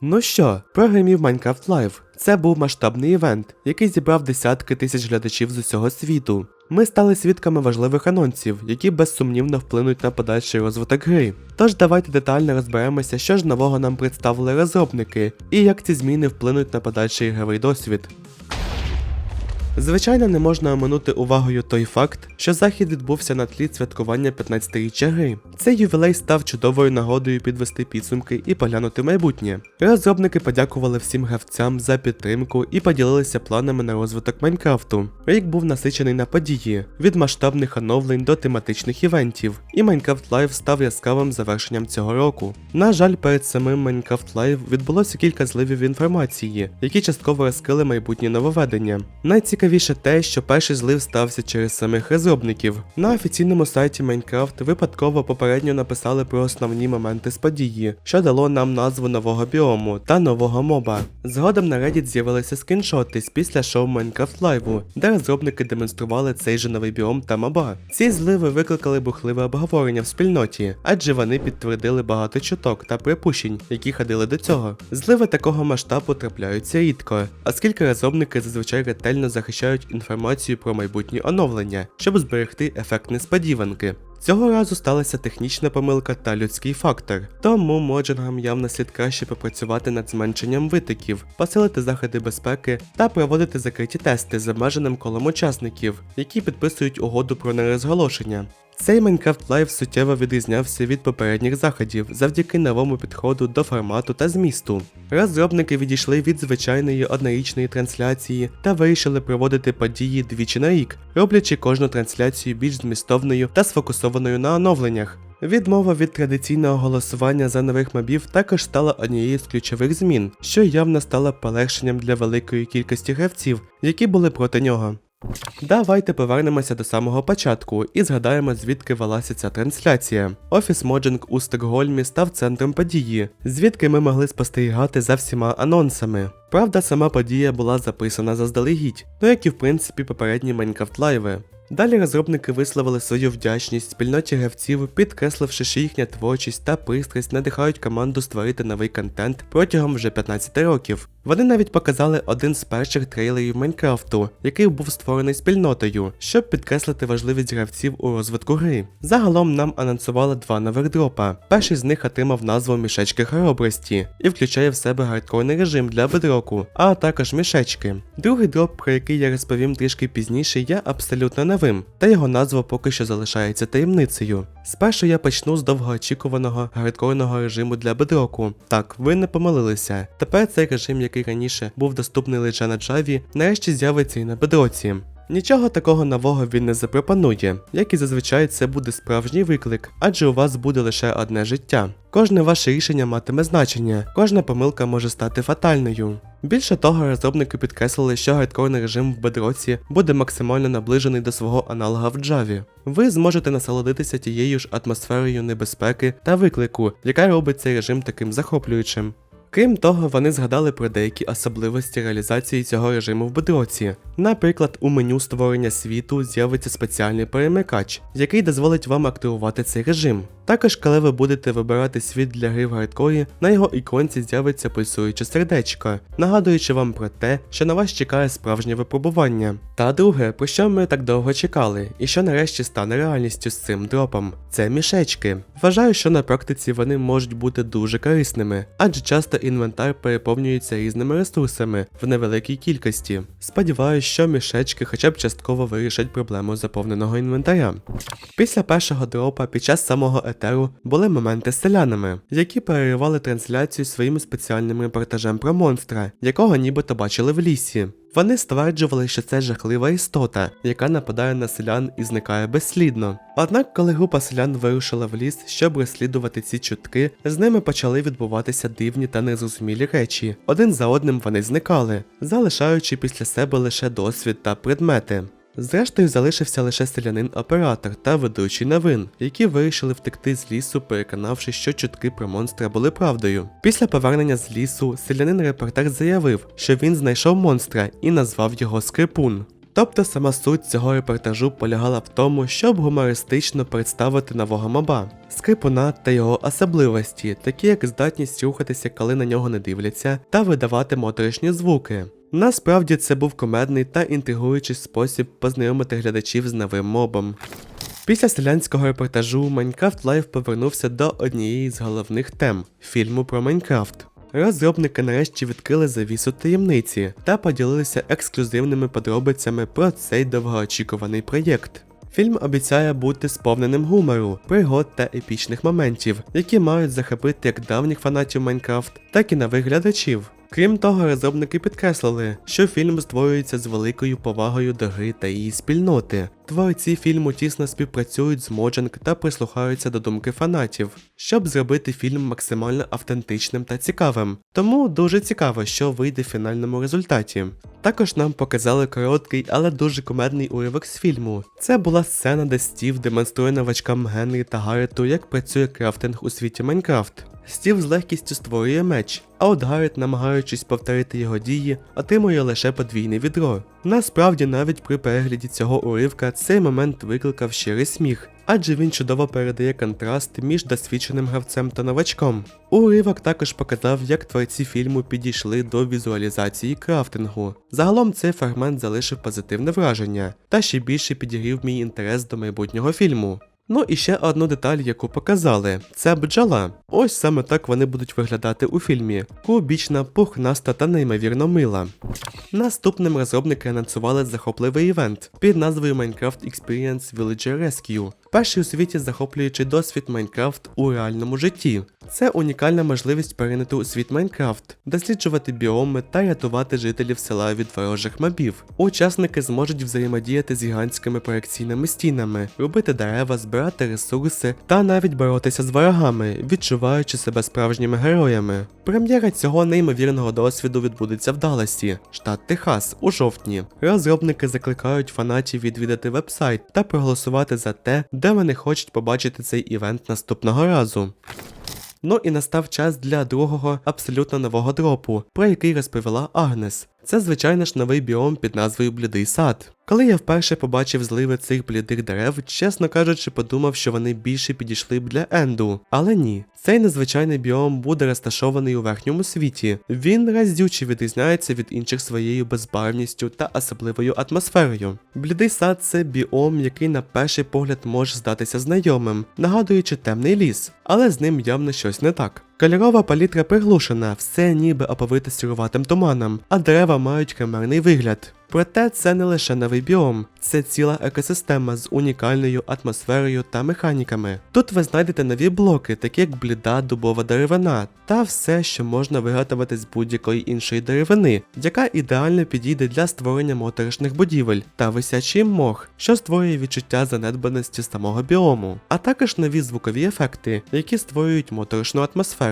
Ну що, програмів Minecraft Live. Це був масштабний івент, який зібрав десятки тисяч глядачів з усього світу. Ми стали свідками важливих анонсів, які безсумнівно вплинуть на подальший розвиток гри. Тож давайте детально розберемося, що ж нового нам представили розробники, і як ці зміни вплинуть на подальший ігровий досвід. Звичайно, не можна оминути увагою той факт, що захід відбувся на тлі святкування 15-річчя гри. Цей ювілей став чудовою нагодою підвести підсумки і поглянути майбутнє. Розробники подякували всім гравцям за підтримку і поділилися планами на розвиток Майнкрафту. Рік був насичений на події, від масштабних оновлень до тематичних івентів, і Minecraft Live став яскравим завершенням цього року. На жаль, перед самим Minecraft Live відбулося кілька зливів інформації, які частково розкрили майбутні нововведення. Найцікавіше те, що перший злив стався через самих розробників. На офіційному сайті Minecraft випадково попередньо написали про основні моменти з події, що дало нам назву нового біому та нового моба. Згодом на Reddit з'явилися скріншоти з після шоу Minecraft Live, де розробники демонстрували цей же новий біом та моба. Ці зливи викликали бурхливе обговорення в спільноті, адже вони підтвердили багато чуток та припущень, які ходили до цього. Зливи такого масштабу трапляються рідко, оскільки розробники зазвичай ретельно захищають інформацію про майбутні оновлення, щоб зберегти ефект несподіванки. Цього разу сталася технічна помилка та людський фактор, тому моджингам явно слід краще попрацювати над зменшенням витоків, посилити заходи безпеки та проводити закриті тести з обмеженим колом учасників, які підписують угоду про нерозголошення. Цей Minecraft Live суттєво відрізнявся від попередніх заходів завдяки новому підходу до формату та змісту. Розробники відійшли від звичайної однорічної трансляції та вирішили проводити події двічі на рік, роблячи кожну трансляцію більш змістовною та сфокусованою на оновленнях. Відмова від традиційного голосування за нових мобів також стала однією з ключових змін, що явно стало полегшенням для великої кількості гравців, які були проти нього. Давайте повернемося до самого початку і згадаємо, звідки велася ця трансляція. Офіс Моджинг у Стокгольмі став центром події, звідки ми могли спостерігати за всіма анонсами. Правда, сама подія була записана заздалегідь, ну як і в принципі попередні Minecraft лайви. Далі розробники висловили свою вдячність спільноті гравців, підкресливши, що їхня творчість та пристрасть надихають команду створити новий контент протягом вже 15 років. Вони навіть показали один з перших трейлерів Майнкрафту, який був створений спільнотою, щоб підкреслити важливість гравців у розвитку гри. Загалом нам анонсували два нових дропа. Перший з них отримав назву мішечки хоробрості і включає в себе гардкорний режим для бедроку, а також мішечки. Другий дроп, про який я розповім трішки пізніше, є абсолютно новим, та його назва поки що залишається таємницею. Спершу я почну з довгоочікуваного гардкорного режиму для бедроку. Так, ви не помилилися. Тепер цей режим, який раніше був доступний лише на Java, нарешті з'явиться і на бедроці. Нічого такого нового він не запропонує, як і зазвичай це буде справжній виклик, адже у вас буде лише одне життя. Кожне ваше рішення матиме значення, кожна помилка може стати фатальною. Більше того, розробники підкреслили, що гардкорний режим в бедроці буде максимально наближений до свого аналога в Java. Ви зможете насолодитися тією ж атмосферою небезпеки та виклику, яка робить цей режим таким захоплюючим. Крім того, вони згадали про деякі особливості реалізації цього режиму в бедроці. Наприклад, у меню створення світу з'явиться спеціальний перемикач, який дозволить вам активувати цей режим. Також, коли ви будете вибирати світ для гри в гардкорі, на його іконці з'явиться пульсуюче сердечко, нагадуючи вам про те, що на вас чекає справжнє випробування. Та друге, про що ми так довго чекали, і що нарешті стане реальністю з цим дропом, це мішечки. Вважаю, що на практиці вони можуть бути дуже корисними, адже часто інвентар переповнюється різними ресурсами в невеликій кількості. Сподіваюсь, що мішечки хоча б частково вирішать проблему заповненого інвентаря. Після першого дропа під час самого етеру були моменти з селянами, які переривали трансляцію своїм спеціальним репортажем про монстра, якого нібито бачили в лісі. Вони стверджували, що це жахлива істота, яка нападає на селян і зникає безслідно. Однак, коли група селян вирушила в ліс, щоб розслідувати ці чутки, з ними почали відбуватися дивні та незрозумілі речі. Один за одним вони зникали, залишаючи після себе лише досвід та предмети. Зрештою, залишився лише селянин-оператор та ведучий новин, які вирішили втекти з лісу, переконавши, що чутки про монстра були правдою. Після повернення з лісу селянин-репортер заявив, що він знайшов монстра і назвав його Скрипун. Тобто сама суть цього репортажу полягала в тому, щоб гумористично представити нового моба, скрипуна та його особливості, такі як здатність рухатися, коли на нього не дивляться, та видавати моторошні звуки. Насправді це був комедний та інтригуючий спосіб познайомити глядачів з новим мобом. Після селянського репортажу Майнкрафт Лайв повернувся до однієї з головних тем фільму про Майнкрафт. Розробники нарешті відкрили завісу таємниці та поділилися ексклюзивними подробицями про цей довгоочікуваний проєкт. Фільм обіцяє бути сповненим гумору, пригод та епічних моментів, які мають захопити як давніх фанатів Майнкрафт, так і нових глядачів. Крім того, розробники підкреслили, що фільм створюється з великою повагою до гри та її спільноти. Творці фільму тісно співпрацюють з Mojang та прислухаються до думки фанатів, щоб зробити фільм максимально автентичним та цікавим. Тому дуже цікаво, що вийде в фінальному результаті. Також нам показали короткий, але дуже кумедний уривок з фільму. Це була сцена, де Стів демонструє новачкам Генрі та Гаррету, як працює крафтинг у світі Майнкрафт. Стів з легкістю створює меч, а от Гаррет, намагаючись повторити його дії, отримує лише подвійне відро. Насправді, навіть при перегляді цього уривка цей момент викликав щирий сміх, адже він чудово передає контраст між досвідченим гравцем та новачком. Уривок також показав, як творці фільму підійшли до візуалізації крафтингу. Загалом цей фрагмент залишив позитивне враження, та ще більше підігрів мій інтерес до майбутнього фільму. Ну і ще одну деталь, яку показали, це бджола. Ось саме так вони будуть виглядати у фільмі: кубічна, пухнаста та неймовірно мила. Наступним розробники анонсували захопливий івент під назвою Minecraft Experience Villager Rescue. Перший у світі захоплюючий досвід Майнкрафт у реальному житті. Це унікальна можливість перейняти у світ Майнкрафт, досліджувати біоми та рятувати жителів села від ворожих мобів. Учасники зможуть взаємодіяти з гігантськими проекційними стінами, робити дерева, збирати ресурси та навіть боротися з ворогами, відчуваючи себе справжніми героями. Прем'єра цього неймовірного досвіду відбудеться в Далласі, штат Техас, у жовтні. Розробники закликають фанатів відвідати вебсайт та проголосувати за те, де вони хочуть побачити цей івент наступного разу. Ну і настав час для другого абсолютно нового дропу, про який розповіла Агнес. Це звичайно ж новий біом під назвою Блідий сад. Коли я вперше побачив зливи цих блідих дерев, чесно кажучи, подумав, що вони більше підійшли б для енду. Але ні, цей незвичайний біом буде розташований у верхньому світі. Він разюче відрізняється від інших своєю безбарвністю та особливою атмосферою. Блідий сад це біом, який на перший погляд може здатися знайомим, нагадуючи темний ліс, але з ним явно щось не так. Кольорова палітра приглушена, все ніби оповите сіруватим туманом, а дерева мають химерний вигляд. Проте це не лише новий біом, це ціла екосистема з унікальною атмосферою та механіками. Тут ви знайдете нові блоки, такі як бліда дубова деревина, та все, що можна виготовити з будь-якої іншої деревини, яка ідеально підійде для створення моторошних будівель, та висячий мох, що створює відчуття занедбаності самого біому, а також нові звукові ефекти, які створюють моторошну атмосферу.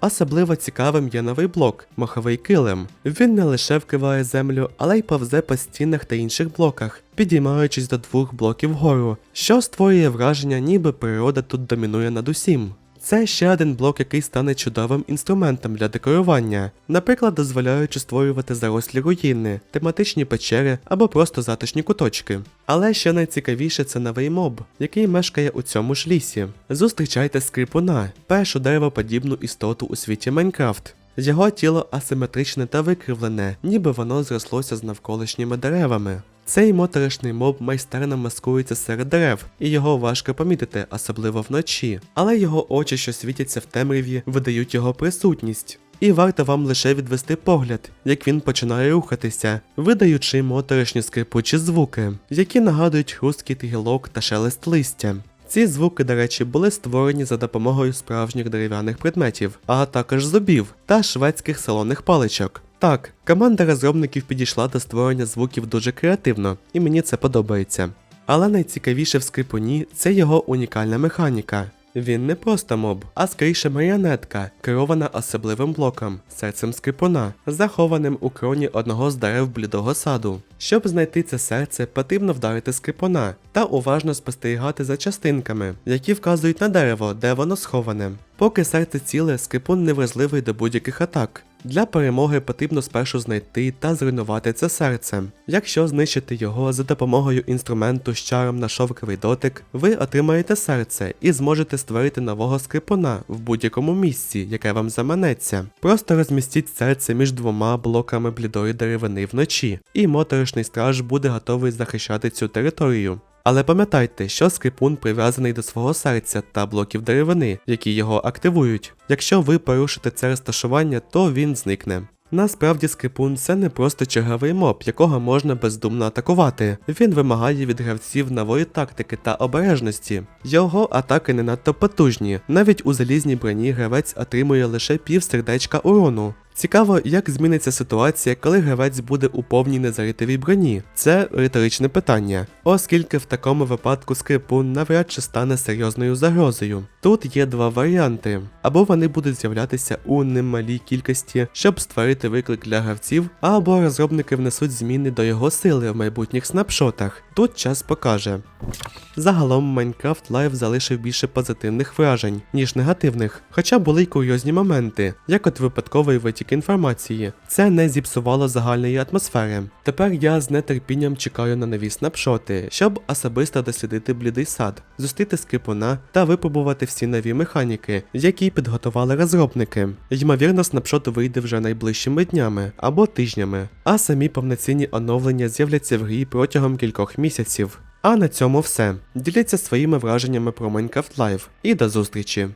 Особливо цікавим є новий блок моховий килим. Він не лише вкриває землю, але й повзе по стінах та інших блоках, підіймаючись до двох блоків вгору, що створює враження, ніби природа тут домінує над усім. Це ще один блок, який стане чудовим інструментом для декорування, наприклад, дозволяючи створювати зарослі руїни, тематичні печери або просто затишні куточки. Але ще найцікавіше це новий моб, який мешкає у цьому ж лісі. Зустрічайте скрипуна, першу деревоподібну істоту у світі Майнкрафт. Його тіло асиметричне та викривлене, ніби воно зрослося з навколишніми деревами. Цей моторошний моб майстерно маскується серед дерев, і його важко помітити, особливо вночі. Але його очі, що світяться в темряві, видають його присутність. І варто вам лише відвести погляд, як він починає рухатися, видаючи моторошні скрипучі звуки, які нагадують хрусткіт гілок та шелест листя. Ці звуки, до речі, були створені за допомогою справжніх дерев'яних предметів, а також зубів та шведських салонних паличок. Так, команда розробників підійшла до створення звуків дуже креативно, і мені це подобається. Але найцікавіше в скрипуні це його унікальна механіка. Він не просто моб, а скоріше маріонетка, керована особливим блоком, серцем скрипуна, захованим у кроні одного з дерев блідого саду. Щоб знайти це серце, потрібно вдарити скрипуна та уважно спостерігати за частинками, які вказують на дерево, де воно сховане. Поки серце ціле, скрипун невразливий до будь-яких атак. Для перемоги потрібно спершу знайти та зруйнувати це серце. Якщо знищити його за допомогою інструменту з чаром на шовковий дотик, ви отримаєте серце і зможете створити нового скрипуна в будь-якому місці, яке вам заманеться. Просто розмістіть серце між двома блоками блідої деревини вночі, і моторошний страж буде готовий захищати цю територію. Але пам'ятайте, що скрипун прив'язаний до свого серця та блоків деревини, які його активують. Якщо ви порушите це розташування, то він зникне. Насправді скрипун це не просто черговий моб, якого можна бездумно атакувати. Він вимагає від гравців нової тактики та обережності. Його атаки не надто потужні. Навіть у залізній броні гравець отримує лише пів сердечка урону. Цікаво, як зміниться ситуація, коли гравець буде у повній незаритовій броні. Це риторичне питання, оскільки в такому випадку скрипун навряд чи стане серйозною загрозою. Тут є два варіанти: або вони будуть з'являтися у немалій кількості, щоб створити виклик для гравців, або розробники внесуть зміни до його сили в майбутніх снапшотах. Тут час покаже. Загалом Minecraft Live залишив більше позитивних вражень, ніж негативних, хоча були й курйозні моменти, як от випадковий витік інформації. Це не зіпсувало загальної атмосфери. Тепер я з нетерпінням чекаю на нові снапшоти, щоб особисто дослідити блідий сад, зустріти скрипуна та випробувати всі нові механіки, які підготували розробники. Ймовірно, снапшот вийде вже найближчими днями або тижнями, а самі повноцінні оновлення з'являться в грі протягом кількох місяців. А на цьому все. Діліться своїми враженнями про Minecraft Live і до зустрічі!